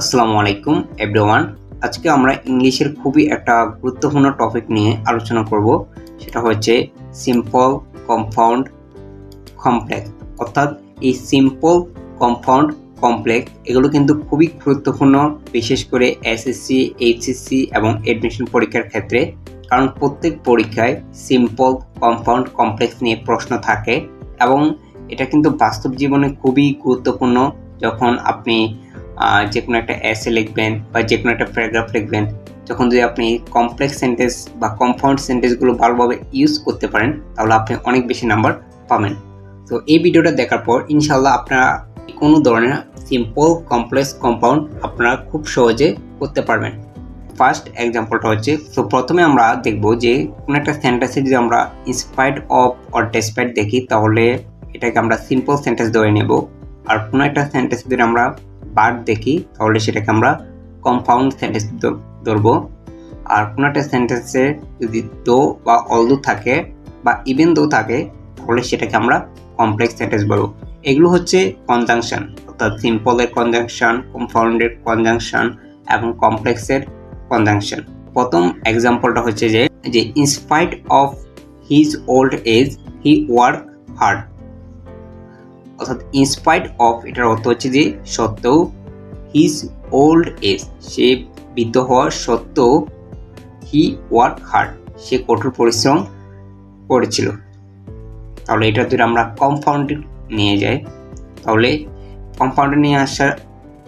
আসসালামু আলাইকুম এভরিওয়ান আজকে আমরা ইংলিশের খুবই একটা গুরুত্বপূর্ণ টপিক নিয়ে আলোচনা করব। সেটা হচ্ছে সিম্পল কম্পাউন্ড কমপ্লেক্স অর্থাৎ এই সিম্পল কম্পাউন্ড কমপ্লেক্স এগুলো কিন্তু খুবই গুরুত্বপূর্ণ, বিশেষ করে এসএসসি এইচএসসি এবং এডমিশন পরীক্ষার ক্ষেত্রে। কারণ প্রত্যেক পরীক্ষায় সিম্পল কম্পাউন্ড কমপ্লেক্স নিয়ে প্রশ্ন থাকে এবং এটা কিন্তু বাস্তব জীবনে খুবই গুরুত্বপূর্ণ। যখন আপনি যে কোনো একটা এসে লিখবেন বা যে কোনো একটা প্যারাগ্রাফ লিখবেন, যখন যদি আপনি কমপ্লেক্স সেন্টেন্স বা কম্পাউন্ড সেন্টেন্সগুলো ভালোভাবে ইউজ করতে পারেন, তাহলে আপনি অনেক বেশি নাম্বার পাবেন। তো এই ভিডিওটা দেখার পর ইনশাল্লাহ আপনারা কোনো ধরনের সিম্পল কমপ্লেক্স কম্পাউন্ড আপনারা খুব সহজে করতে পারবেন। ফার্স্ট এক্সাম্পলটা হচ্ছে, তো প্রথমে আমরা দেখব যে কোনো একটা সেন্টেন্সে যদি আমরা ইন্সপায়ার্ড অফ অর ডেসপাইট দেখি, তাহলে এটাকে আমরা সিম্পল সেন্টেন্স ধরে নেব। আর কোনো একটা সেন্টেন্স যদি আমরা বার্ড দেখি, তাহলে সেটাকে আমরা কম্পাউন্ড সেন্টেন্স ধরবো। আর কোনো একটা সেন্টেন্সে যদি দো বা অলদো থাকে বা ইভেন দো থাকে, তাহলে সেটাকে আমরা কমপ্লেক্স সেন্টেন্স বলব। এগুলো হচ্ছে কনজাংশন অর্থাৎ সিম্পলের কনজাংশন কম্পাউন্ডের কনজাংশন এবং কমপ্লেক্সের কনজাংশন প্রথম এক্সাম্পলটা হচ্ছে যে যে in spite of his old age he work hard অর্থাৎ ইনস্পাইট অফ এটার অর্থ হচ্ছে যে সত্ত্বেও হিজ ওল্ড এজ সে বৃদ্ধ হওয়ার সত্ত্বেও হি ওয়ার্ক হার্ড সে কঠোর পরিশ্রম করেছিল। তাহলে এটা যদি আমরা কম্পাউন্ডে নিয়ে যাই, তাহলে কম্পাউন্ডে নিয়ে আসার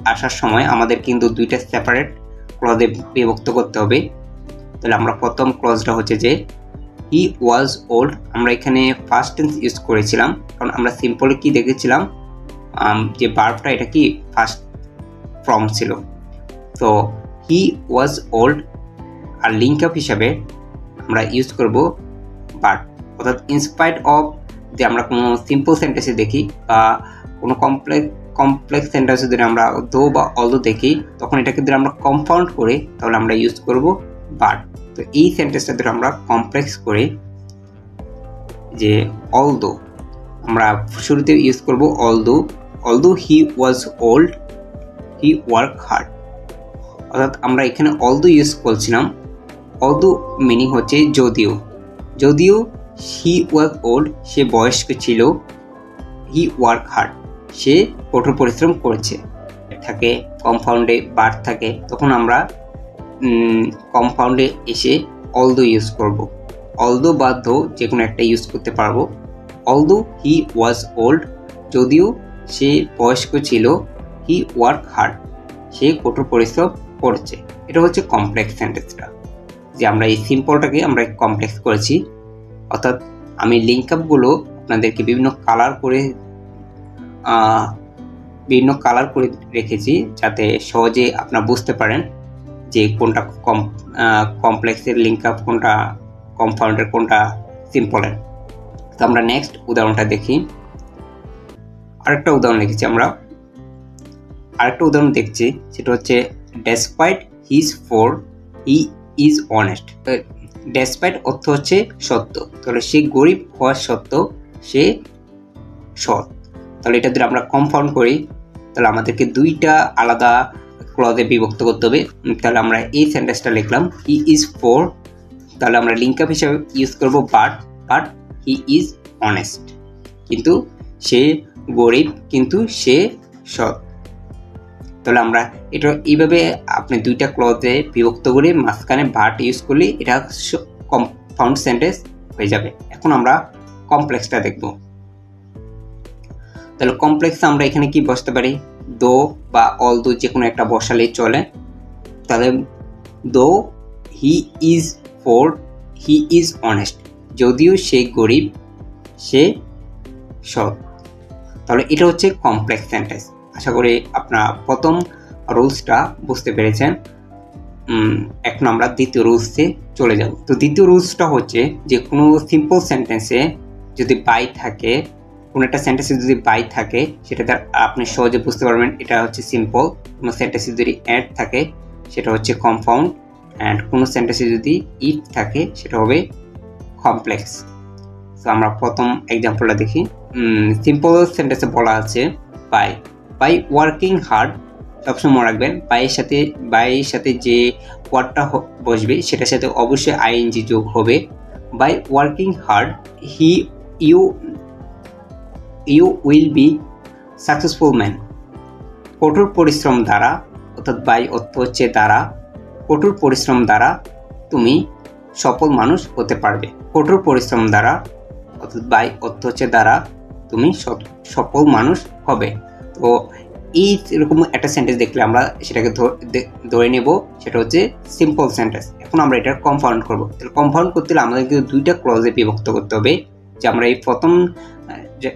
আসার সময় আমাদের কিন্তু দুইটা সেপারেট ক্লজে বিভক্ত করতে হবে। তাহলে আমরা প্রথম ক্লজটা হচ্ছে যে হি ওয়াজ ওল্ড। আমরা এখানে ফার্স্ট টেন্স ইউজ করেছিলাম, কারণ আমরা সিম্পল কি দেখেছিলাম? যে বার্বটা এটা কি ফার্স্ট ফর্ম ছিল। তো হি ওয়াজ ওল্ড, আর লিঙ্ক আপ হিসাবে আমরা ইউজ করব বাট অর্থাৎ ইনস্পাইট অফ যে আমরা কোনো সিম্পল সেন্টেন্সে দেখি, বা কোনো কমপ্লেক্স কমপ্লেক্স সেন্টেন্সে যদি আমরা দো বা অলদো দেখি, তখন এটাকে যদি আমরা কম্পাউন্ড করি, তাহলে আমরা ইউজ করব বাট তো এই সেন্টেন্সটা ধরে আমরা কমপ্লেক্স করে যে অলদো আমরা শুরুতে ইউজ করব although although he was old he work hard অর্থাৎ আমরা এখানে অলদো ইউজ করছিলাম। অলদো মিনিং হচ্ছে যদিও। যদিও হি ওয়াজ ওল্ড সে বয়স্ক ছিল। হি ওয়ার্ক হার্ড সে কঠোর পরিশ্রম করেছে। থাকে কম্পাউন্ডে বার থাকে, তখন আমরা কম্পাউন্ডে এসে অলদো ইউজ করব। অলদো বা দো যে কোনো একটা ইউজ করতে পারব। অলদো হি ওয়াজ ওল্ড যদিও সে বয়স্ক ছিল হি ওয়ার্ক হার্ড সে কঠোর পরিশ্রম করেছে। এটা হচ্ছে কমপ্লেক্স সেন্টেন্সটা যে আমরা এই সিম্পলটাকে আমরা কমপ্লেক্স করেছি। অর্থাৎ আমি লিঙ্ক আপগুলো আপনাদেরকে বিভিন্ন কালার করে বিভিন্ন কালার করে রেখেছি, যাতে সহজে আপনারা বুঝতে পারেন। যে কোনটা কম কমপ্লেক্সের লিঙ্ক আপ কোনটা কম্পাউন্ডের কোনটা সিম্পলের তো আমরা নেক্সট উদাহরণটা দেখি। আরেকটা উদাহরণ লিখেছি আমরা। আরেকটা উদাহরণ দেখছি, সেটা হচ্ছে despite his poor he is honest despite অর্থ হচ্ছে সত্য। তাহলে সে গরিব হওয়ার সত্ত্বেও সে সৎ। তাহলে এটা যদি আমরা কম্পাউন্ড করি, তাহলে আমাদেরকে দুইটা আলাদা ক্লজে বিভক্ত করতে হবে। তাহলে আমরা এই সেন্টেন্সটা লিখলাম হি ইজ ফোর তাহলে আমরা লিঙ্ক আপ হিসাবে ইউজ করব but but he is honest কিন্তু সে গরিব, কিন্তু সে সৎ। তাহলে আমরা এটা এইভাবে আপনি দুইটা ক্লজে বিভক্ত করে মাঝখানে বাট ইউজ করলে এটা কম্পাউন্ড সেন্টেন্স হয়ে যাবে। এখন আমরা কমপ্লেক্সটা দেখব। তাহলে কমপ্লেক্স আমরা এখানে কি বসতে পারি? দো বা অল দো যে কোনো একটা বসালেই চলে। তাহলে though, he is poor, he is honest. যদিও সে গরিব, সে সৎ। তাহলে এটা হচ্ছে কমপ্লেক্স সেন্টেন্স। আশা করি আপনারা প্রথম রুলসটা বুঝতে পেরেছেন। এখন আমরা দ্বিতীয় রুলসে চলে যাব। তো দ্বিতীয় রুলসটা হচ্ছে যে কোনো সিম্পল সেন্টেন্সে যদি বাই থাকে কোনো একটা সেন্টেন্সে যদি বাই থাকে, সেটা তার আপনি সহজে বুঝতে পারবেন। এটা হচ্ছে সিম্পল কোনো সেন্টেন্সে যদি অ্যাড থাকে, সেটা হচ্ছে কম্পাউন্ড অ্যান্ড কোনো সেন্টেন্সে যদি ইট থাকে, সেটা হবে কমপ্লেক্স তো আমরা প্রথম এক্সাম্পলটা দেখি। সিম্পল সেন্টেন্সে বলা আছে বাই বাই ওয়ার্কিং হার্ড সবসময় মনে রাখবেন বাইয়ের সাথে বাইয়ের সাথে যে ওয়ার্ডটা বসবে, সেটার সাথে অবশ্যই আইএনজি যোগ হবে। By working hard he you you will be successful man কঠোর পরিশ্রম দ্বারা, অর্থাৎ বাই অর্থ হচ্ছে দ্বারা, কঠোর পরিশ্রম দ্বারা তুমি সফল মানুষ হতে পারবে। কঠোর পরিশ্রম দ্বারা, অর্থাৎ বাই অর্থ হচ্ছে দ্বারা তুমি সফ- সফল মানুষ হবে। তো এই এরকম একটা সেন্টেন্স দেখলে আমরা সেটাকে ধরে নেব। সেটা হচ্ছে সিম্পল সেন্টেন্স এখন আমরা এটা কম্পাউন্ড করব। তাহলে কম্পাউন্ড করতে হলে আমাদেরকে দুইটা ক্লজে বিভক্ত করতে হবে। যে আমরা এই প্রথম যে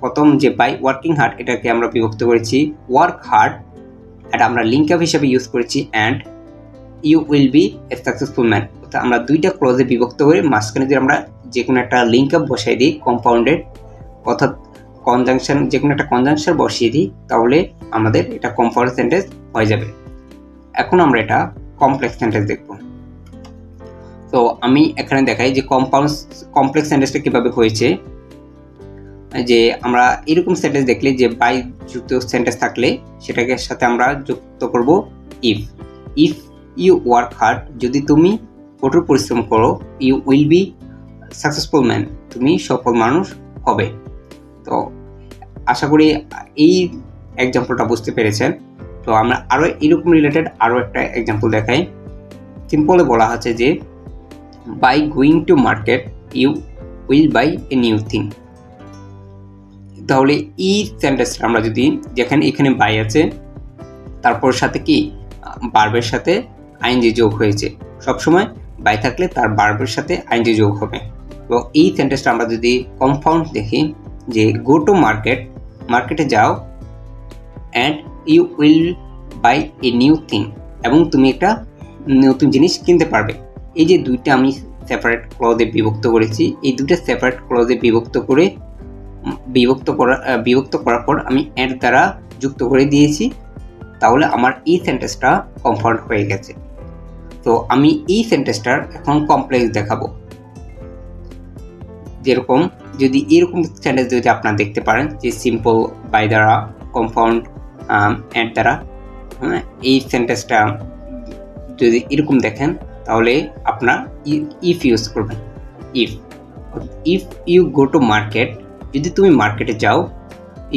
প্রথম যে বাই ওয়ার্কিং হার্ড এটাকে আমরা বিভক্ত করেছি ওয়ার্ক হার্ড এটা আমরা লিঙ্ক আপ হিসাবে ইউজ করেছি and you will be a successful man অর্থাৎ আমরা দুইটা ক্লজে বিভক্ত করে মাঝখানে যদি আমরা যে কোনো একটা লিঙ্ক আপ বসাই দিই কম্পাউন্ডেড অর্থাৎ কনজাংশন যে কোনো একটা কনজাংশন বসিয়ে দিই, তাহলে আমাদের এটা কম্পাউন্ড সেন্টেন্স হয়ে যাবে। এখন আমরা এটা কমপ্লেক্স সেন্টেন্স দেখব। তো আমি এখানে দেখাই যে কম্পাউন্ড কমপ্লেক্স সেন্টেন্সটা কীভাবে হয়েছে। যে আমরা এরকম সেন্টেন্স দেখলে যে বাই যুক্ত সেন্টেন্স থাকলে সেটাকে সাথে আমরা যুক্ত করব if if you work hard যদি তুমি কঠোর পরিশ্রম করো you will be successful man তুমি সফল মানুষ হবে। তো আশা করি এই এক্সাম্পলটা বুঝতে পেরেছেন। তো আমরা আরও এরকম রিলেটেড আরও একটা এক্সাম্পল দেখাই। সিম্পলে বলা আছে যে by going to market you will buy a new thing তাহলে ই সেন্টেন্সটা আমরা যদি যেখানে এখানে বাই আছে, তারপর সাথে কি? বার্বের সাথে আইনজি যোগ হয়েছে। সবসময় বাই থাকলে তার বার্বের সাথে আইনজি যোগ হবে। এবং এই সেন্টেন্সটা আমরা যদি কম্পাউন্ড দেখি, যে গো টু মার্কেট মার্কেটে যাও and you will buy a new thing এবং তুমি একটা নতুন জিনিস কিনতে পারবে। এই যে দুইটা আমি সেপারেট ক্লজে বিভক্ত করেছি, এই দুইটা সেপারেট ক্লজে বিভক্ত করে বিভক্ত করা বিভক্ত করার পর আমি এর দ্বারা যুক্ত করে দিয়েছি। তাহলে আমার এই সেন্টেন্সটা কমফর্ট হয়ে গেছে। তো আমি এই সেন্টেন্সটার এখন কমপ্লেক্স দেখাবো। যেরকম যদি এরকম সেন্টেন্স যদি আপনারা দেখতে পারেন যে সিম্পল বাই দ্বারা কম্পাউন্ড অ্যাড দ্বারা হ্যাঁ এই সেন্টেন্সটা যদি এরকম দেখেন, তাহলে আপনার ইফ ইউজ করবেন। If if you go to market যদি তুমি মার্কেটে যাও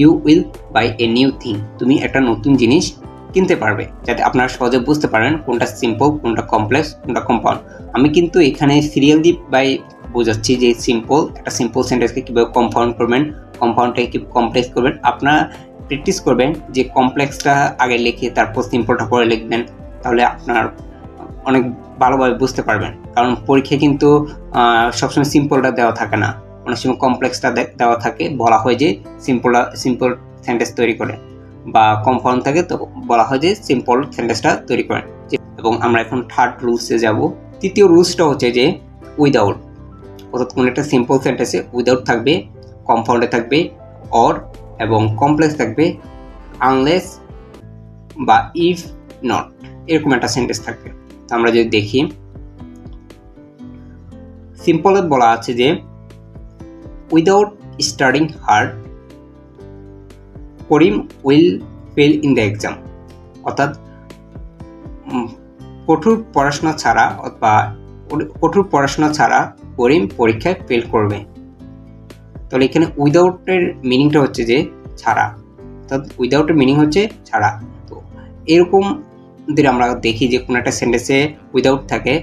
you will buy a new thing তুমি একটা নতুন জিনিস কিনতে পারবে, যাতে আপনারা সহজে বুঝতে পারেন কোনটা সিম্পল কোনটা কমপ্লেক্স কোনটা কম্পাউন্ড আমি কিন্তু এখানে সিরিয়াল দিয়ে বাই বোঝাচ্ছি যে সিম্পল একটা সিম্পল সেন্টেন্সকে কীভাবে কম্পাউন্ড করবেন কম্পাউন্ডটাকে কী কমপ্লেক্স করবেন। আপনারা প্র্যাকটিস করবেন যে কমপ্লেক্সটা আগে লিখে তারপর সিম্পলটা করে লিখবেন, তাহলে আপনার অনেক ভালোভাবে বুঝতে পারবেন। কারণ পরীক্ষায় কিন্তু সবসময় সিম্পলটা দেওয়া থাকে না। অনেক সময় কমপ্লেক্সটা দেওয়া থাকে, বলা হয় যে সিম্পল সিম্পল সেন্টেন্স তৈরি করে। বা কম্পাউন্ড থাকে তো বলা হয় যে সিম্পল সেন্টেন্সটা তৈরি করেন এবং আমরা এখন থার্ড রুলসে যাব। তৃতীয় রুলসটা হচ্ছে যে উইদাউট অর্থাৎ কোনো একটা সিম্পল সেন্টেন্সে উইদাউট থাকবে কম্পাউন্ডে থাকবে অর এবং কমপ্লেক্স থাকবে আনলেস বা ইফ নট এরকম একটা সেন্টেন্স থাকবে। আমরা যদি দেখি সিম্পলে বলা আছে যে without studying hard Karim will fail in the exam অর্থাৎ কঠোর পড়াশোনা ছাড়া বা কঠোর পড়াশোনা ছাড়া করিম পরীক্ষায় ফেল করবে। তাহলে এখানে উইদাউটের মিনিংটা হচ্ছে যে ছাড়া। অর্থাৎ উইদাউটের মিনিং হচ্ছে ছাড়া। তো এরকম যদি আমরা দেখি যে কোনো একটা সেন্টেন্সে উইদাউট থাকে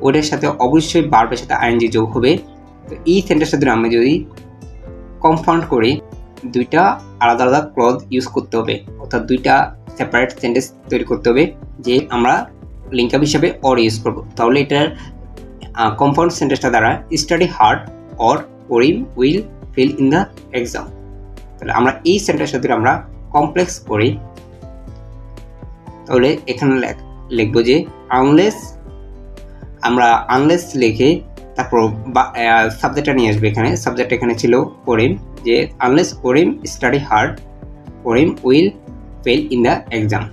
ওটার সাথে অবশ্যই বার্বের সাথে আইএনজি যোগ হবে। তো এই সেন্টেন্সটা যদি আমরা যদি কম্পাউন্ড করি, দুইটা আলাদা আলাদা ক্লজ ইউজ করতে হবে, অর্থাৎ দুইটা সেপারেট সেন্টেন্স তৈরি করতে হবে, যে আমরা লিঙ্ক আপ হিসাবে অর ইউজ করব। তাহলে এটার কম্পাউন্ড সেন্টেন্সটা দ্বারা study hard or Karim will fail in the exam তাহলে আমরা এই সেন্টেন্সটা যদি আমরা কমপ্লেক্স করি। তাহলে এখানে লেখ- লিখব যে আনলেস আমরা আনলেস লিখে তারপর সাবজেক্টটা নিয়ে আসবে এখানে। সাবজেক্ট এখানে ছিল করিম যে unless Karim study hard Karim will fail in the exam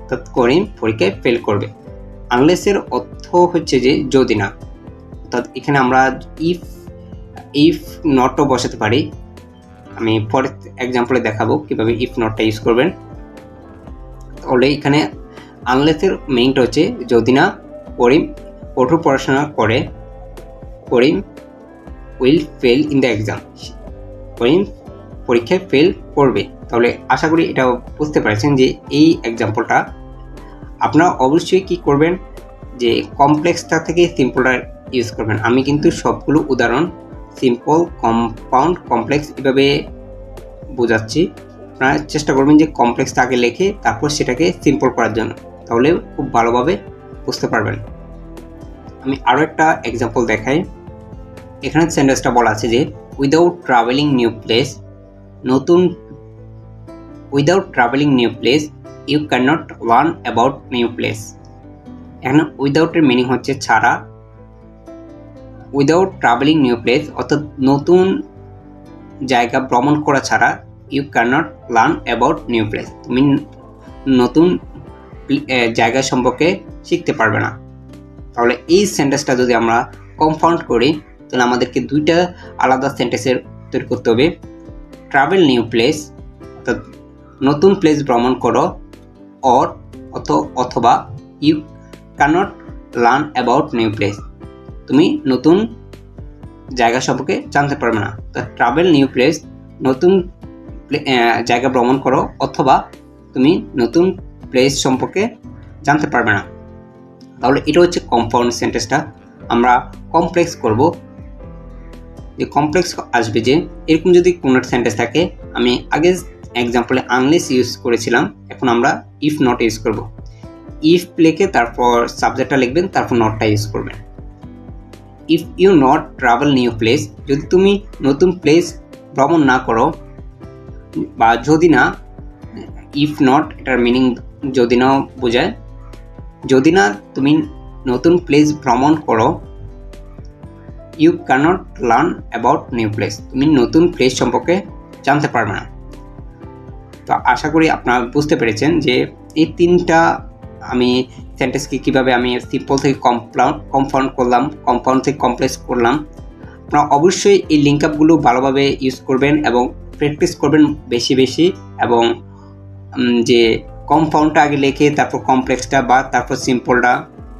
অর্থাৎ করিম পরীক্ষায় ফেল করবে। আনলেসের অর্থ হচ্ছে যে যদি না। অর্থাৎ এখানে আমরা ইফ ইফ নটও বসাতে পারি। আমি পরের এক্সাম্পলে দেখাবো কীভাবে ইফ নটটা ইউজ করবেন। তাহলে এখানে আনলেসের মিনিংটা হচ্ছে যদি না করিম কঠোর পড়াশোনা করে। Karim will fail in the exam Karim পরীক্ষায় ফেল করবে। তাহলে আশা করি এটা বুঝতে পারছেন যে এই এক্সাম্পলটা আপনারা অবশ্যই কি করবেন? যে কমপ্লেক্সটা থেকে সিম্পলটা ইউজ করবেন। আমি কিন্তু সবগুলো উদাহরণ সিম্পল কম্পাউন্ড কমপ্লেক্স এভাবে বোঝাচ্ছি। আপনারা চেষ্টা করবেন যে কমপ্লেক্সটা আগে লেখে তারপর সেটাকে সিম্পল করার জন্য। তাহলে খুব ভালোভাবে বুঝতে পারবেন। আমি আরও একটা এক্সাম্পল দেখাই। এখানে সেন্টেন্সটা বলা আছে যে উইদাউট ট্রাভেলিং নিউ প্লেস নতুন without travelling new place you can not learn about new place এখানে উইদাউটের মিনিং হচ্ছে ছাড়া। উইদাউট ট্রাভেলিং নিউ প্লেস অর্থাৎ নতুন জায়গা ভ্রমণ করা ছাড়া you can not learn about new place তুমি নতুন জায়গা সম্পর্কে শিখতে পারবে না। তাহলে এই সেন্টেন্সটা যদি আমরা কম্পাউন্ড করি তাহলে আমাদেরকে দুইটা আলাদা সেন্টেন্সের তৈরি করতে হবে। ট্রাভেল নিউ প্লেস অর্থাৎ নতুন প্লেস ভ্রমণ করো অর অথ, অথবা you cannot learn about new place তুমি নতুন জায়গা সম্পর্কে জানতে পারবে না। তো ট্রাভেল নিউ প্লেস নতুন জায়গা ভ্রমণ করো, অথবা তুমি নতুন প্লেস সম্পর্কে জানতে পারবে না। তাহলে এটা হচ্ছে কম্পাউন্ড সেন্টেন্সটা আমরা কমপ্লেক্স করব। যে কমপ্লেক্স আসবে যে, এরকম যদি কোনো সেন্টেন্স থাকে, আমি আগে এক্সাম্পলে আনলেস ইউজ করেছিলাম, এখন আমরা ইফ নট ইউজ করব। ইফ লিখে তারপর সাবজেক্টটা লিখবেন, তারপর নটটা ইউজ করবেন। If you not travel new place যদি তুমি নতুন প্লেস ভ্রমণ না করো, বা যদি না ইফ নট এটার মিনিং যদি নাও বোঝায়, যদি না তুমি নতুন প্লেস ভ্রমণ করো you cannot learn about new place তুমি নতুন প্লেস সম্পর্কে জানতে পারবে না। তো আশা করি আপনারা বুঝতে পেরেছেন যে এই তিনটা আমি সেন্টেন্সকে কীভাবে আমি সিম্পল থেকে কম্পাউন্ড কম্পাউন্ড করলাম কম্পাউন্ড থেকে কমপ্লেক্স করলাম। আপনারা অবশ্যই এই লিঙ্ক আপগুলো ভালোভাবে ইউজ করবেন এবং প্র্যাকটিস করবেন বেশি বেশি এবং যে কম্পাউন্ডটা আগে লেখে, তারপর কমপ্লেক্সটা বা তারপর সিম্পলটা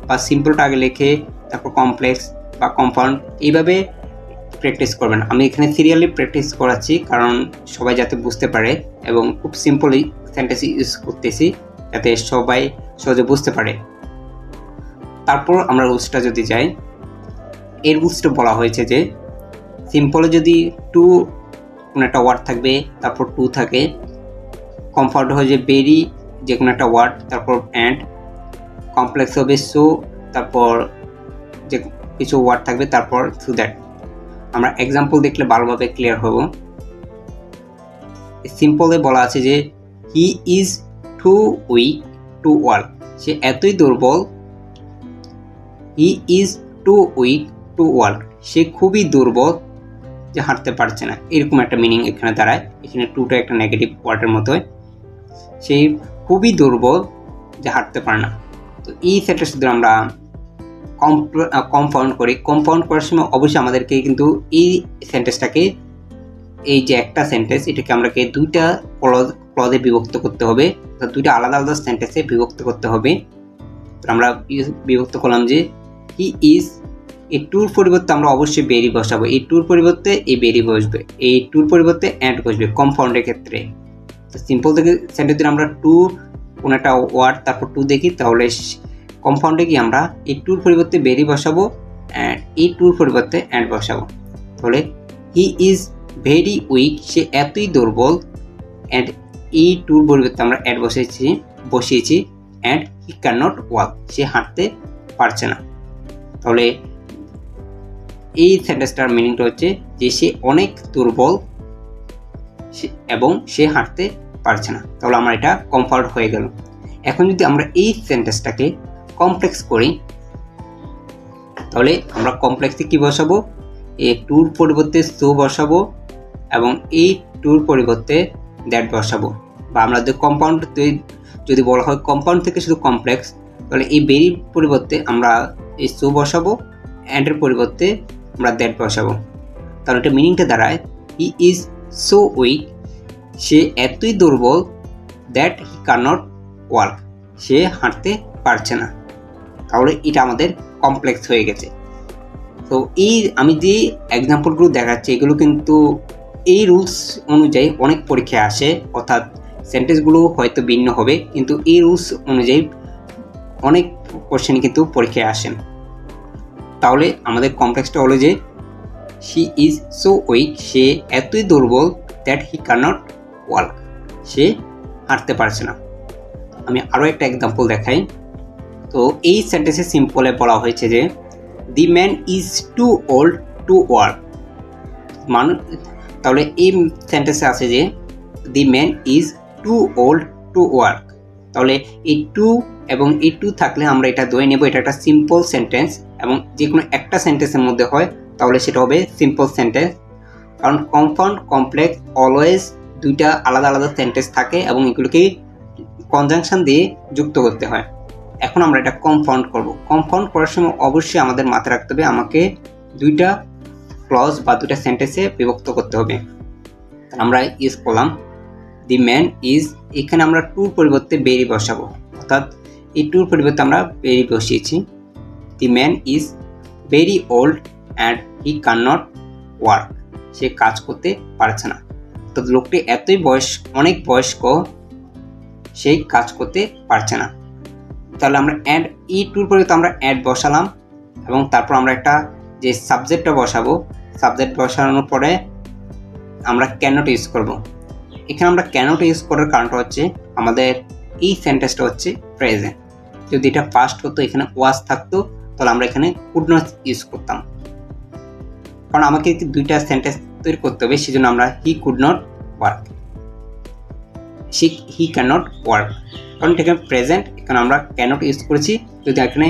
বা সিম্পলটা আগে লেখে, তারপর কমপ্লেক্স বা কম্পাউন্ড এইভাবে প্র্যাকটিস করবেন। আমি এখানে সিরিয়ালি প্র্যাকটিস করাচ্ছি, কারণ সবাই যাতে বুঝতে পারে এবং খুব সিম্পলি সেন্টেন্স ইউজ করতেছি, যাতে সবাই সহজে বুঝতে পারে। তারপর আমরা রুলসটা যদি যাই, এই রুলসটা বলা হয়েছে যে সিম্পলে যদি টু কোনো একটা ওয়ার্ড থাকবে, তারপর টু থাকে কমফর্ট হয়ে যে বেরি যে কোনো একটা ওয়ার্ড তারপর অ্যান্ড কমপ্লেক্স হবে সো তারপর যে কিছু ওয়ার্ড থাকবে, তারপর থ্রু দ্যাট আমরা এক্সাম্পল দেখলে ভালোভাবে ক্লিয়ার হব। সিম্পলে বলা আছে যে he is too weak to work সে এতই দুর্বল he is too weak to work সে খুবই দুর্বল, যে হাঁটতে পারছে না। এরকম একটা মিনিং এখানে দাঁড়ায়। এখানে টুটা একটা নেগেটিভ ওয়ার্ডের মতো সে খুবই দুর্বল, যে হাঁটতে পারে না। তো এই সেন্টেন্স শুধু আমরা কম্পাউন্ড করি। কম্পাউন্ড করার সময় অবশ্যই আমাদেরকে কিন্তু এই সেন্টেন্সটাকে এই যে একটা সেন্টেন্স এটাকে আমরাকে দুইটা ক্লজ ক্লজে বিভক্ত করতে হবে। দুইটা আলাদা আলাদা সেন্টেন্সে বিভক্ত করতে হবে। আমরা বিভক্ত করলাম যে হি ইজ এই টুর পরিবর্তে আমরা অবশ্যই বেরি বসাবো। এই টুর পরিবর্তে এই বেরি বসবে। এই টুর পরিবর্তে অ্যাড বসবে কম্পাউন্ডের ক্ষেত্রে। তো সিম্পল থেকে সেন্টেন্স আমরা টু কোনো একটা ওয়ার্ড তারপর টু দেখি, তাহলে কম্পাউন্ডে গিয়ে আমরা এই টুর পরিবর্তে বেরি বসাবো অ্যান্ড এই টুর পরিবর্তে অ্যান্ড বসাবো। তাহলে হি ইজ ভেরি উইক সে এতই দুর্বল অ্যান্ড এই টুর পরিবর্তে আমরা অ্যাড বসিয়েছি বসিয়েছি and he can not walk সে হাঁটতে পারছে না। তাহলে এই সেন্টেন্সটার মিনিংটা হচ্ছে যে সে অনেক দুর্বল এবং সে হাঁটতে পারছে না। তাহলে আমার এটা কমফর্ট হয়ে গেল। এখন যদি আমরা এই সেন্টেন্সটাকে কমপ্লেক্স করি, তাহলে আমরা কমপ্লেক্সে কি বসাবো? এ টুর পরিবর্তে সো বসাবো এবং এই টুর পরিবর্তে দ্যাট বসাবো। বা আমরা যদি কম্পাউন্ড যদি বলা হয় কম্পাউন্ড থেকে শুধু কমপ্লেক্স তাহলে এই বেরির পরিবর্তে আমরা এই সো বসাবো অ্যান্ডের পরিবর্তে আমরা দ্যাট বসাবো। তাহলে এটা মিনিংটা দাঁড়ায় হি ইজ সো উইক সে এতই দুর্বল দ্যাট হি কানট ওয়ার্ক সে হাঁটতে পারছে না। তাহলে এটা আমাদের কমপ্লেক্স হয়ে গেছে। তো এই আমি যে এক্সাম্পলগুলো দেখাচ্ছি, এগুলো কিন্তু এই রুলস অনুযায়ী অনেক পরীক্ষায় আসে, অর্থাৎ সেন্টেন্সগুলো হয়তো ভিন্ন হবে, কিন্তু এই রুলস অনুযায়ী অনেক কোশ্চেন কিন্তু পরীক্ষায় আসেন তাহলে আমাদের কমপ্লেক্সটা হলো যে শি ইজ সো উইক সে এতই দুর্বল দ্যাট হি ক্যানট ওয়ার্ক সে হাঁটতে পারছে না। আমি আরও একটা এক্সাম্পল দেখাই। তো এই সেন্টেন্সে সিম্পলে বলা হয়েছে যে the man is too old to work মানুষ তাহলে এই সেন্টেন্সে আছে যে the man is too old to work তাহলে এই টু এবং এই টু থাকলে আমরা এটা ধরে নেব, এটা একটা সিম্পল সেন্টেন্স এবং যে কোনো একটা সেন্টেন্সের মধ্যে হয়, তাহলে সেটা হবে সিম্পল সেন্টেন্স কারণ কম্পাউন্ড কমপ্লেক্স অলওয়েজ দুইটা আলাদা আলাদা সেন্টেন্স থাকে এবং এগুলোকে কনজাংশন দিয়ে যুক্ত করতে হয়। এখন আমরা এটা কম্পাউন্ড করব। কম্পাউন্ড করার সময় অবশ্যই আমাদের মাথায় রাখতে হবে, আমাকে দুইটা ক্লজ বা দুইটা সেন্টেন্সে বিভক্ত করতে হবে। আমরা ইউজ করলাম দি ম্যান ইজ এখানে আমরা টুর পরিবর্তে বেরি বসাবো। অর্থাৎ এই টুর পরিবর্তে আমরা বেরি বসিয়েছি। The man is very old and he can not work সে কাজ করতে পারছে না। তো লোকটি এতই বয়স, অনেক বয়স্ক, সেই কাজ করতে পারছে না। তাহলে আমরা অ্যাড ই টুর পরিবর্তে আমরা অ্যাড বসালাম এবং তারপর আমরা একটা যে সাবজেক্টটা বসাবো সাবজেক্ট বসানোর পরে আমরা ক্যানট ইউজ করব। এখানে আমরা ক্যানট ইউজ করার কারণটা হচ্ছে আমাদের এই সেন্টেন্সটা হচ্ছে প্রেজেন্ট যদি এটা ফার্স্ট হতো, এখানে ওয়াজ থাকতো, তাহলে আমরা এখানে কুড নট ইউজ করতাম। কারণ আমাকে দুইটা সেন্টেন্স তৈরি করতে হবে, সেজন্য আমরা হি কুড নট ওয়ার্ক সি হি ক্যান নট ওয়ার্ক কারণ এটা এখানে প্রেজেন্ট এখানে আমরা ক্যানট ইউজ করেছি। যদি এখানে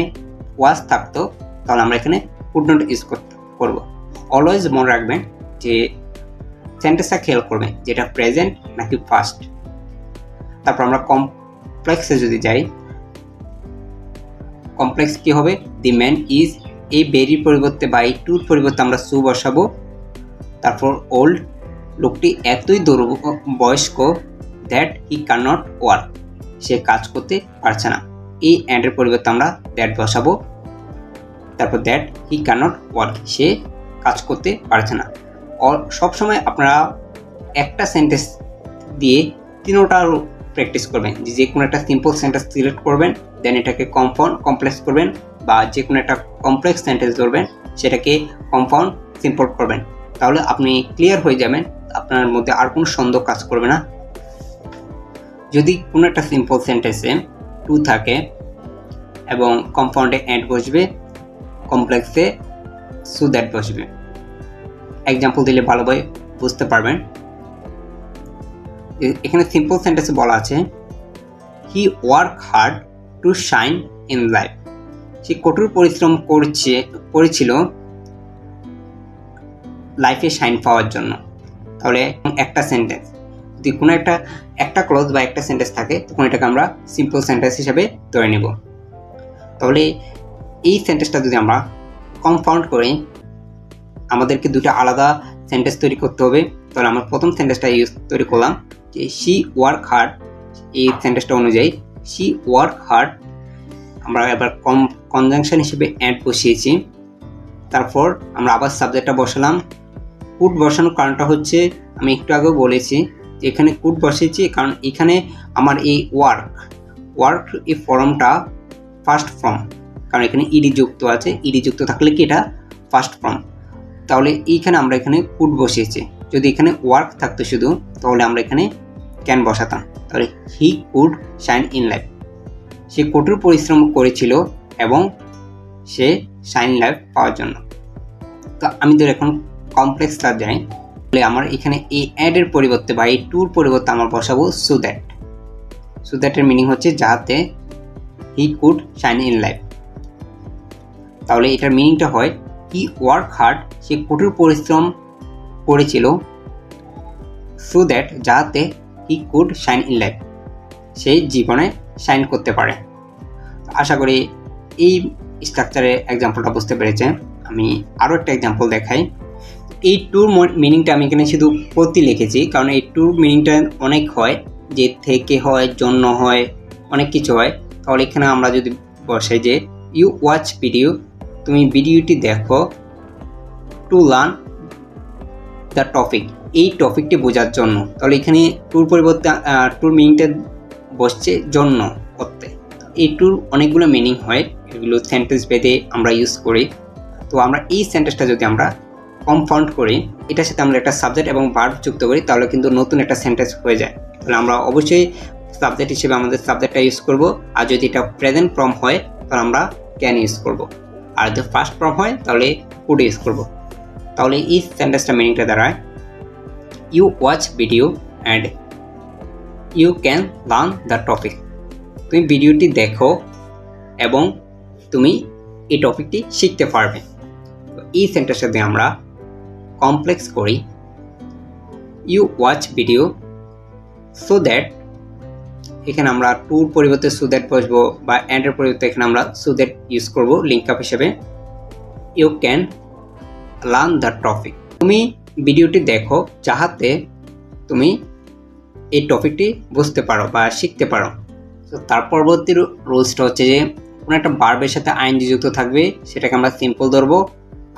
ওয়াজ থাকতো, তাহলে আমরা এখানে কুড নট ইউজ করব। অলওয়েজ মনে রাখবেন যে সেন্টেন্সটা খেয়াল করবেন যেটা প্রেজেন্ট নাকি ফার্স্ট তারপর আমরা কমপ্লেক্সে যদি যাই কমপ্লেক্স কি হবে? দি ম্যান ইজ এই বেরির পরিবর্তে বা এই টুর পরিবর্তে আমরা সু বসাবো। তারপর ওল্ড লোকটি এতই দৌড় বয়স্ক that he can not work সে কাজ করতে পারছে না। এই অ্যান্ডের পরিবর্তে আমরা দ্যাট বসাবো। তারপর that he can not work সে কাজ করতে পারছে না। সবসময় আপনারা একটা সেন্টেন্স দিয়ে তিনোটার প্র্যাকটিস করবেন। যে কোনো একটা সিম্পল সেন্টেন্স সিলেক্ট করবেন দেন এটাকে কম্পাউন্ড কমপ্লেক্স করবেন বা যে কোনো একটা কমপ্লেক্স সেন্টেন্স ধরবেন, সেটাকে কম্পাউন্ড সিম্পল করবেন। তাহলে আপনি ক্লিয়ার হয়ে যাবেন, আপনার মধ্যে আর কোনো সন্দেহ কাজ করবে না। যদি কোনো একটা সিম্পল সেন্টেন্সে টু থাকে এবং কম্পাউন্ডে অ্যাড বসবে কমপ্লেক্সে সু দ্যাট বসবে। এক্সাম্পল দিলে ভালোভাবে বুঝতে পারবেন। এখানে সিম্পল সেন্টেন্সে বলা আছে he work hard to shine in life সে কঠোর পরিশ্রম করছে, করেছিল লাইফে শাইন পাওয়ার জন্য। তাহলে একটা সেন্টেন্স যদি কোনো একটা একটা ক্লজ বা একটা সেন্টেন্স থাকে, তখন এটাকে আমরা সিম্পল সেন্টেন্স হিসাবে ধরে নেব। তাহলে এই সেন্টেন্সটা যদি আমরা কম্পাউন্ড করি, আমাদেরকে দুটো আলাদা সেন্টেন্স তৈরি করতে হবে। তাহলে আমরা প্রথম সেন্টেন্সটা ইউজ তৈরি করলাম যে শি ওয়ার্ক হার্ড এই সেন্টেন্সটা অনুযায়ী শি ওয়ার্ক হার্ড আমরা এবার কম কনজাংশন হিসেবে অ্যাড বসিয়েছি। তারপর আমরা আবার সাবজেক্টটা বসালাম। কুট বসানোর কারণটা হচ্ছে, আমি একটু আগেও বলেছি এখানে কুট বসিয়েছি, কারণ এখানে আমার এই ওয়ার্ক ওয়ার্ক এই ফর্মটা ফার্স্ট ফর্ম কারণ এখানে ইডি যুক্ত আছে ইডি যুক্ত থাকলে কি এটা ফার্স্ট ফর্ম তাহলে এইখানে আমরা এখানে কুড বসিয়েছি, যদি এখানে ওয়ার্ক থাকতো শুধু, তাহলে আমরা এখানে ক্যান বসাতাম। তাহলে he could shine in life সে কঠোর পরিশ্রম করেছিল এবং সে শাইন লাইফ পাওয়ার জন্য। তো আমি তো এখন কমপ্লেক্সটা যাই তাহলে আমার এখানে এই অ্যাডের পরিবর্তে বা এই টুর পরিবর্তে আমার বসাবো সো দ্যাট সো দ্যাটের মিনিং হচ্ছে যাতে he could shine in life তাহলে এটার মিনিংটা হয় হি ওয়ার্ক হার্ড সে কঠোর পরিশ্রম করেছিল সো দ্যাট যাতে he could shine in life সে জীবনে শাইন করতে পারে। আশা করি এই স্ট্রাকচারে এক্সাম্পলটা বুঝতে পেরেছেন। আমি আরও একটা এক্সাম্পল দেখাই। এই টুর মিনিংটা আমি এখানে শুধু প্রতি লিখেছি, কারণ এই টুর মিনিংটা অনেক হয়, যে থেকে হয়, জন্য হয়, অনেক কিছু হয়। তাহলে এখানে আমরা যদি বসাই যে ইউ ওয়াচ ভিডিও তুমি ভিডিওটি দেখো টু লার্ন দ্য টপিক এই টপিকটি বোঝার জন্য। তাহলে এখানে টুর পরিবর্তে টুর মিনিংটা বসছে জন্য করতে। এই টুর অনেকগুলো মিনিং হয়, এগুলো সেন্টেন্স বেঁধে আমরা ইউজ করি। তো আমরা এই সেন্টেন্সটা যদি আমরা কম্পাউন্ড করি, এটার সাথে আমরা একটা সাবজেক্ট এবং ভার্ব যুক্ত করি, তাহলে কিন্তু নতুন একটা সেন্টেন্স হয়ে যায়। তাহলে আমরা অবশ্যই সাবজেক্ট হিসেবে আমাদের সাবজেক্টটা ইউজ করব, আর যদি এটা প্রেজেন্ট ফর্ম হয়, তাহলে আমরা ক্যান ইউজ করব। আর যদি ফার্স্ট ফর্ম হয়, তাহলে কুড ইউজ করব। তাহলে এই সেন্টেন্সটা মিনিংটা দাঁড়ায় you watch video and you can learn the topic তুমি ভিডিওটি দেখো এবং তুমি এই টপিকটি শিখতে পারবে। এই সেন্টেন্সটা দিয়ে আমরা কমপ্লেক্স করি you watch video so that এখানে আমরা টুর পরিবর্তে সো দ্যাট বসবো বা অ্যান্ডের পরিবর্তে এখানে আমরা সো দ্যাট ইউজ করব লিঙ্ক আপ হিসেবে। You can learn the topic তুমি ভিডিওটি দেখো যাহাতে তুমি এই টপিকটি বুঝতে পারো বা শিখতে পারো। তো তার পরবর্তী রুলসটা হচ্ছে যে কোনো একটা বার্বের সাথে আইনজি যুক্ত থাকবে, সেটাকে আমরা সিম্পল ধরবো।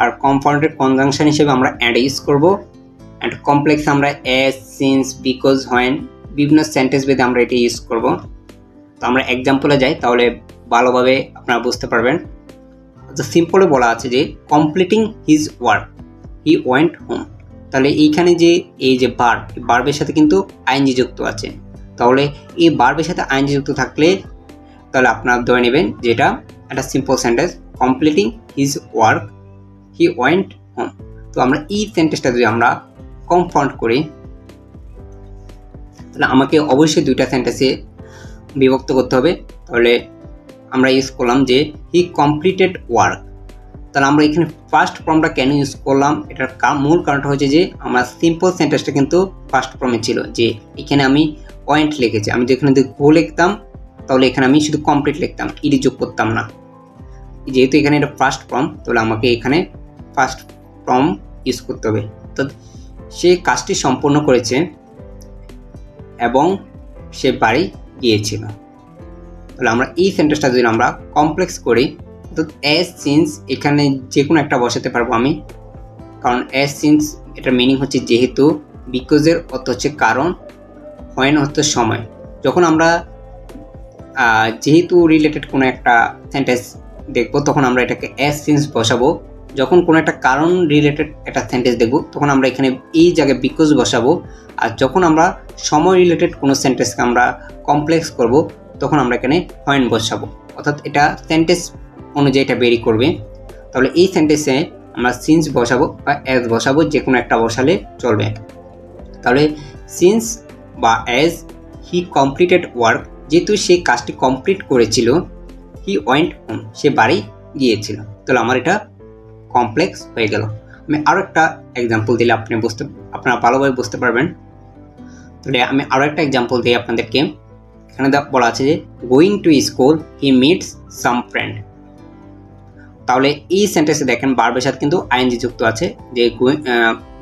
আর কম্পাউন্ডের কনজাংশন হিসেবে আমরা অ্যাড ইউজ করব। অ্যান্ড কমপ্লেক্স আমরা এস সিন্স বিকজ হোয়েন বিভিন্ন সেন্টেন্স বেঁধে আমরা এটা ইউজ করব। তো আমরা এক্সাম্পলে যাই, তাহলে ভালোভাবে আপনারা বুঝতে পারবেন। তো সিম্পলে বলা আছে যে completing his work he went home তাহলে এইখানে যে এই যে বার্ব বার্বের সাথে কিন্তু আইনজি যুক্ত আছে। তাহলে এই বার্বের সাথে আইনজি যুক্ত থাকলে, তাহলে আপনারা ধরে নেবেন যেটা একটা simple sentence completing his work he went home তো আমরা এই সেন্টেন্সটা যদি আমরা কম্পাউন্ড করি, তাহলে আমাকে অবশ্যই দুইটা সেন্টেন্সে বিভক্ত করতে হবে। তাহলে আমরা ইউজ করলাম যে হি কমপ্লিটেড ওয়ার্ক তাহলে আমরা এখানে ফার্স্ট ফর্মটা কেন ইউজ করলাম? এটার মূল কারণটা হচ্ছে যে, আমার সিম্পল সেন্টেন্সটা কিন্তু ফার্স্ট ফর্মে ছিল যে, এখানে আমি পয়েন্ট লিখেছি। আমি যেখানে যদি গো লিখতাম, তাহলে এখানে আমি শুধু কমপ্লিট লিখতাম ইডি যোগ করতাম না। যেহেতু এখানে এটা ফার্স্ট ফর্ম তাহলে আমাকে এখানে ফার্স্ট ফর্ম ইউজ করতে হবে। তো সে কাজটি সম্পূর্ণ করেছে এবং সে বাড়ি গিয়েছিল। তাহলে আমরা এই সেন্টেন্সটা যদি আমরা কমপ্লেক্স করি, তো অ্যাজ সিন্স এখানে যে কোনো একটা বসাতে পারব আমি। কারণ অ্যাজ সিন্স এটার মিনিং হচ্ছে যেহেতু বিকজের অর্থ হচ্ছে কারণ হয় না হচ্ছে সময়। যখন আমরা যেহেতু রিলেটেড কোনো একটা সেন্টেন্স দেখব, তখন আমরা এটাকে অ্যাজ সিন্স বসাবো। যখন কোনো একটা কারণ রিলেটেড একটা সেন্টেন্স দেখব, তখন আমরা এখানে এই জায়গায় বিকজ বসাবো। আর যখন আমরা সময় রিলেটেড কোনো সেন্টেন্সকে আমরা কমপ্লেক্স করব, তখন আমরা এখানে পয়েন্ট বসাবো। অর্থাৎ এটা সেন্টেন্স অনুযায়ী এটা বেরি করবে। তাহলে এই সেন্টেন্সে আমরা সিন্স বসাবো বা অ্যাজ বসাবো যে কোনো একটা বসালে চলবে। তাহলে সিন্স বা অ্যাজ হি কমপ্লিটেড ওয়ার্ক যেহেতু সে কাজটি কমপ্লিট করেছিল হি ওয়েন্ট হোম সে বাড়ি গিয়েছিল। তাহলে আমার এটা কমপ্লেক্স হয়ে গেল। আমি আরও একটা এক্সাম্পল দিলে আপনি বুঝতে, আপনারা ভালোভাবে বুঝতে পারবেন। তাহলে আমি আরও একটা এক্সাম্পল দিই আপনাদেরকে। এখানে বলা আছে যে going to school he meets some friend তাহলে এই সেন্টেন্সে দেখেন বার্বের সাথে কিন্তু আইনজি যুক্ত আছে। যে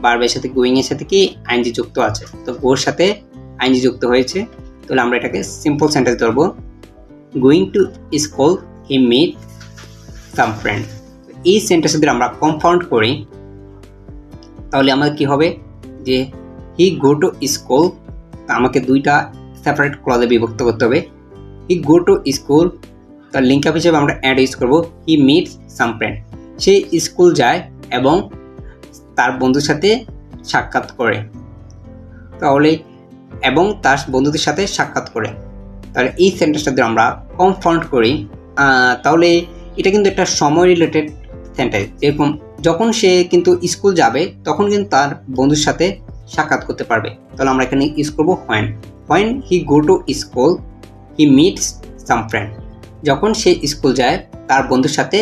বার্বের সাথে গোয়িং এর সাথে কি আইনজি যুক্ত আছে? তো গোর সাথে আইনজি যুক্ত হয়েছে। তাহলে আমরা এটাকে সিম্পল সেন্টেন্স ধরবো। Going to school he meet some friend এই সেন্টেন্স যদি আমরা কম্পাউন্ড করি, তাহলে আমাদের কি হবে? যে হি গো টু স্কুল আমাকে দুইটা সেপারেট ক্লজে বিভক্ত করতে হবে। হি গো টু স্কুল তার লিঙ্ক আপ হিসেবে আমরা অ্যাড ইউজ করব। হি মিটস সাম ফ্রেন্ড সে স্কুল যায় এবং তার বন্ধুর সাথে সাক্ষাৎ করে। তাহলে, এবং তার বন্ধুদের সাথে সাক্ষাৎ করে। তাহলে এই সেন্টেন্সটা যদি আমরা কনফাউন্ড করি তাহলে এটা কিন্তু একটা সময় রিলেটেড সেন্টেন্স যেরকম যখন সে কিন্তু স্কুল যাবে, তখন কিন্তু তার বন্ধুর সাথে সাক্ষাৎ করতে পারবে। তাহলে আমরা এখানে ইউজ করব when when he go to school he meets some friend যখন সে স্কুল যায়, তার বন্ধুর সাথে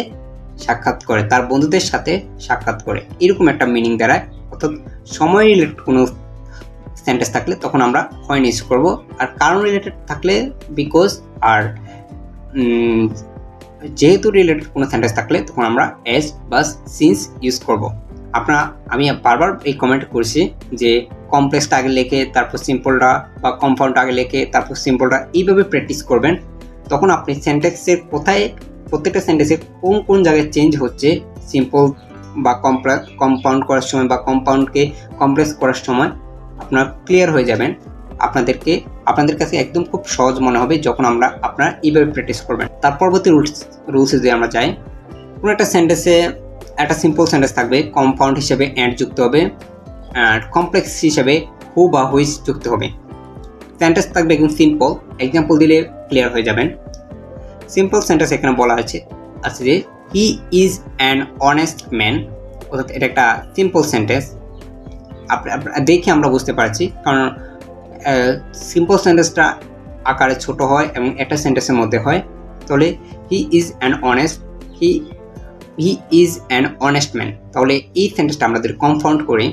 সাক্ষাৎ করে, তার বন্ধুদের সাথে সাক্ষাৎ করে। এরকম একটা মিনিং দাঁড়ায় অর্থাৎ সময় রিলেটেড কোনো সেন্টেন্স থাকলে তখন আমরা হোয়েন ইউজ করব। আর কারণ রিলেটেড থাকলে বিকজ আর যেহেতু রিলেটেড কোনো সেন্টেন্স থাকলে তখন আমরা এস বাস সিন্স ইউজ করব। আপনারা, আমি বারবার এই কমেন্ট করছি যে কমপ্লেক্সটা আগে লেখে, তারপর সিম্পলটা বা কম্পাউন্ডটা আগে লেখে, তারপর সিম্পলটা এইভাবে প্র্যাকটিস করবেন। তখন আপনি সেন্টেন্সের কোথায়, প্রত্যেকটা সেন্টেন্সে কোন কোন জায়গায় চেঞ্জ হচ্ছে সিম্পল বা কম্পাউন্ড করার সময় বা কম্পাউন্ডকে কমপ্লেক্স করার সময় আপনার ক্লিয়ার হয়ে যাবেন। আপনাদেরকে, আপনাদের কাছে একদম খুব সহজ মনে হবে যখন আমরা আপনারা এইভাবে প্র্যাকটিস করবেন। তার পরবর্তী রুলস, রুলসে যদি আমরা যাই কোনো একটা সেন্টেন্সে একটা সিম্পল সেন্টেন্স থাকবে কম্পাউন্ড হিসেবে অ্যান্ড যুক্ত হবে আর কমপ্লেক্স হিসেবে হু বা হুইস যুক্ত হবে। সেন্টেন্স থাকবে একদম সিম্পল এক্সাম্পল দিলে ক্লিয়ার হয়ে যাবেন। সিম্পল সেন্টেন্স এখানে বলা আছে আছে যে he is an honest man অর্থাৎ এটা একটা সিম্পল সেন্টেন্স দেখে আমরা বুঝতে পারছি, কারণ সিম্পল সেন্টেন্সটা আকারে ছোট হয় এবং একটা সেন্টেন্সের মধ্যে হয়। তাহলে he is an honest he he is an honest man তাহলে এই সেন্টেন্সটা আমরা যদি কনফাউন্ড করি,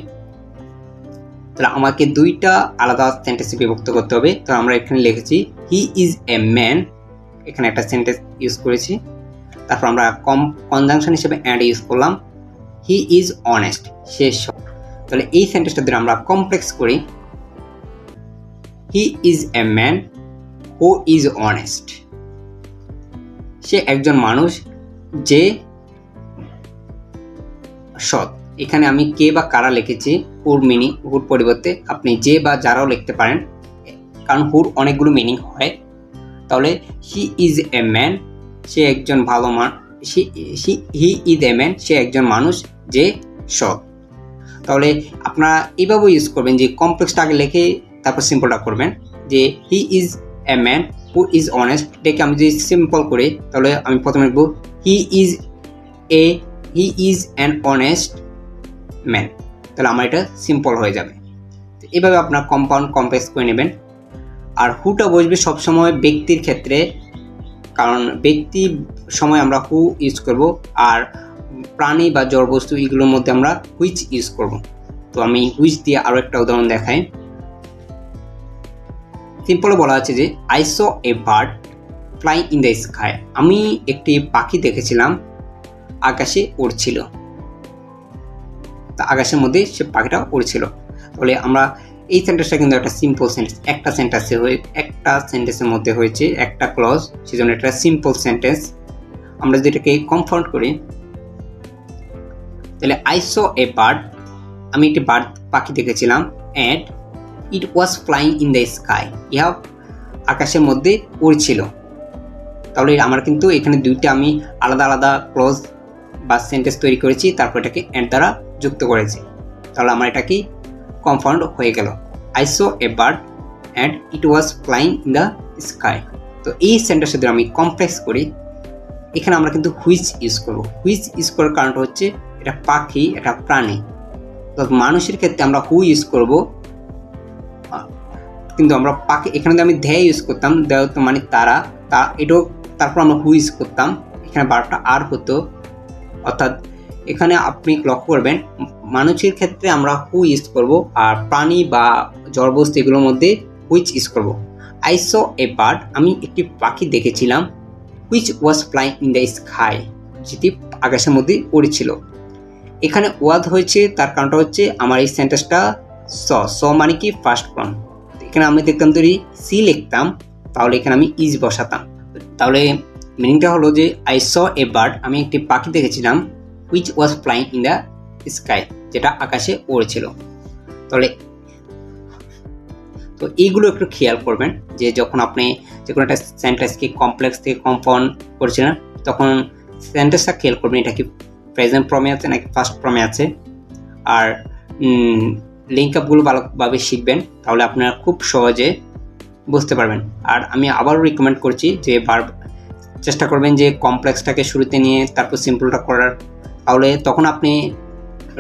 তাহলে আমাকে দুইটা আলাদা সেন্টেন্সে বিভক্ত করতে হবে। তো আমরা এখানে লিখেছি হি ইজ এ ম্যান এখানে একটা সেন্টেন্স ইউজ করেছি। তারপর আমরা কম কনজাংশন হিসেবে অ্যাড ইউজ করলাম হি ইজ অনেস্ট সে। তাহলে এই সেন্টেন্সটা যদি আমরা কমপ্লেক্স করি he is a man who is honest সে একজন মানুষ যে সৎ। এখানে আমি কে বা কারা লিখেছি হুর মিনিং হুর পরিবর্তে আপনি যে বা যারাও লিখতে পারেন, কারণ হুর অনেকগুলো মিনিং হয়। তাহলে হি ইজ এ ম্যান সে একজন ভালো মান হি ইজ এ ম্যান সে একজন মানুষ যে সৎ। তাহলে আপনারা এইভাবে ইউজ করবেন যে কমপ্লেক্সটা আগে লিখে তারপর সিম্পলটা করবেন, যে he is a man who is honest এটাকে আমি যদি সিম্পল করি, তাহলে আমি প্রথমে লিখব he is a he is an honest man তাহলে আমার এটা সিম্পল হয়ে যাবে। তো এভাবে আপনার কম্পাউন্ড কমপ্লেক্স করে নেবেন। আর হুটা বসবে সবসময় ব্যক্তির ক্ষেত্রে, কারণ ব্যক্তি সময় আমরা হু ইউজ করব, আর প্রাণী বা জড় বস্তু এগুলোর মধ্যে আমরা হুইচ ইউজ করব। তো আমি হুইচ দিয়ে আরও একটা উদাহরণ দেখাই। সিম্পলে বলা আছে যে I saw a bird fly in the sky আমি একটি পাখি দেখেছিলাম, আকাশে উড়ছিল। তা আকাশের মধ্যে সে পাখিটা উড়ছিল। তাহলে আমরা এই সেন্টেন্সটা কিন্তু একটা সিম্পল সেন্টেন্স একটা সেন্টেন্সে হয়ে, একটা সেন্টেন্সের মধ্যে হয়েছে, একটা ক্লজ সেজন্য একটা সিম্পল সেন্টেন্স আমরা যদি এটাকে কনফাউন্ড করি, তাহলে আই স এ বার্ড আমি একটি বার্ড পাখি দেখেছিলাম and it was flying in the sky ইহা আকাশের মধ্যে উড়ছিল। তাহলে আমার কিন্তু এখানে দুইটা আমি আলাদা আলাদা ক্লজ বা সেন্টেন্স তৈরি করেছি, তারপর এটাকে অ্যান্ড দ্বারা যুক্ত করেছি। তাহলে আমার এটা কি কনফাউন্ড হয়ে গেল। I saw a bird and it was flying in the sky তো এই সেন্টেন্সটা যদি আমি কমপ্লেক্স করি, এখানে আমরা কিন্তু হুইচ ইউজ করব। হুইচ ইউজ করার কারণটা হচ্ছে এটা পাখি, এটা প্রাণী। তো মানুষের ক্ষেত্রে আমরা হু ইউজ করব? কিন্তু আমরা পাখি এখানে যদি আমি দেয় ইউজ করতাম দেয় তো মানে তারা, তা, এটাও তারপর আমরা হু ইউজ করতাম, এখানে বারোটা আর হতো। অর্থাৎ এখানে আপনি লক্ষ্য করবেন, মানুষের ক্ষেত্রে আমরা হু ইউজ করব আর প্রাণী বা জড়বস্তু এগুলোর মধ্যে হুইচ ইউজ করব। আই স এ বার্ড আমি একটি পাখি দেখেছিলাম which was flying in the sky যেটি আকাশের মধ্যে উড়েছিল। এখানে ওয়াদ হয়েছে, তার কারণটা হচ্ছে আমার এই সেন্টেন্সটা স স মানে কি? ফার্স্ট ফর্ম এখানে আমি দেখতাম যদি সি লিখতাম, তাহলে এখানে আমি ইজ বসাতাম। তাহলে মিনিংটা হলো যে আই স এ বার্ড আমি একটি পাখি দেখেছিলাম which was flying in the sky যেটা আকাশে উড়েছিল। তাহলে, তো এইগুলো একটু খেয়াল করবেন, যে যখন আপনি যে কোনো একটা সেন্টেন্সকে কমপ্লেক্স থেকে কম্পাউন্ড করছিলেন, তখন সেন্টেন্সটা খেয়াল করবেন, এটা কি প্রেজেন্ট ফর্মে আছে নাকি ফার্স্ট ফর্মে আছে। আর লিঙ্ক আপগুলো ভালোভাবে শিখবেন, তাহলে আপনারা খুব সহজে বুঝতে পারবেন। আর আমি আবারও রিকমেন্ড করছি যে বার চেষ্টা করবেন যে কমপ্লেক্সটাকে শুরুতে নিয়ে তারপর সিম্পলটা করার। তাহলে তখন আপনি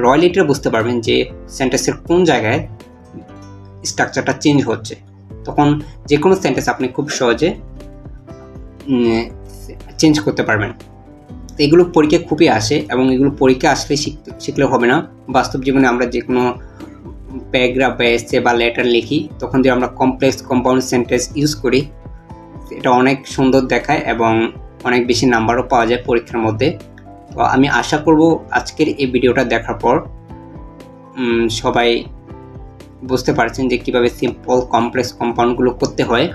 রয়্যালিটিটা বুঝতে পারবেন যে সেন্টেন্সের কোন জায়গায় স্ট্রাকচারটা চেঞ্জ হচ্ছে। তখন যে কোনো সেন্টেন্স আপনি খুব সহজে চেঞ্জ করতে পারবেন। এগুলো পরীক্ষা খুবই আসে এবং এগুলো পরীক্ষা আসলে শিখলে হবে না। বাস্তব জীবনে আমরা যে কোনো প্যারাগ্রাফ বা এসে বা লেটার লিখি, তখন যদি আমরা কমপ্লেক্স কম্পাউন্ড সেন্টেন্স ইউজ করি। এটা অনেক সুন্দর দেখায় এবং অনেক বেশি নাম্বারও পাওয়া যায় পরীক্ষার মধ্যে। তো আমি আশা করব আজকের এই ভিডিওটা দেখার পর সবাই বুঝতে পারছেন যে কীভাবে সিম্পল কমপ্লেক্স কম্পাউন্ডগুলো করতে হয়।